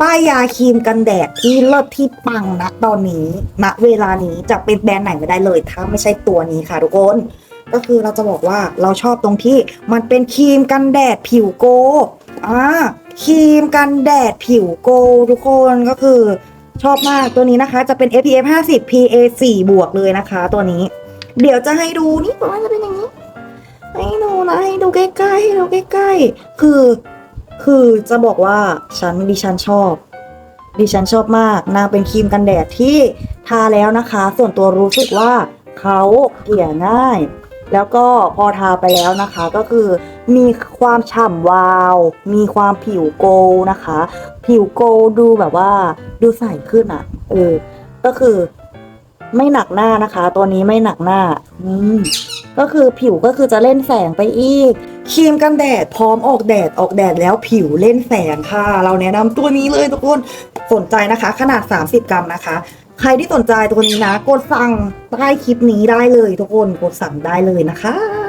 ป้ายยาครีมกันแดดที่เลิศที่ปังนะตอนนี้ณเวลานี้จะเป็นแบรนด์ไหนไม่ได้เลย ถ้าไม่ใช่ตัวนี้ค่ะทุกคน ก็คือเราจะบอกว่าเราชอบตรงที่มันเป็นครีมกันแดดผิวโกอ่าครีมกันแดดผิวโกทุกคนก็คือชอบมากตัวนี้นะคะ จะเป็น SPF 50 PA 4บวกเลยนะคะ ตัวนี้ เดี๋ยวจะให้ดูนี่ตัวมันจะเป็นอย่างนี้ ให้ดูนะให้ดูใกล้ๆให้ดูใกล้ๆ คือ คือจะบอกว่าฉันดิฉันชอบ ดิฉันชอบมาก นางเป็นครีมกันแดดที่ทาแล้วนะคะ ส่วนตัวรู้สึกว่าเขาเกลี่ยง่าย แล้วก็พอทาไปแล้วนะคะ ก็คือมีความฉ่ำวาว มีความผิวโกลนะคะ ผิวโกลดูแบบว่าดูใสขึ้นอะเออก็คือไม่หนักหน้านะคะ ตัวนี้ไม่หนักหน้า อืม ก็คือผิวก็คือจะเล่นแสงไปอีกครีมกันแดดพร้อมออกแดดออกแดดแล้วผิวเล่นแสงค่ะ เราแนะนำตัวนี้เลยทุกคนสนใจนะคะ ขนาด 30 กรัมนะคะ ใครที่สนใจตัวนี้นะ กดสั่งใต้คลิปนี้ได้เลยทุกคนกดสั่งได้เลยนะคะ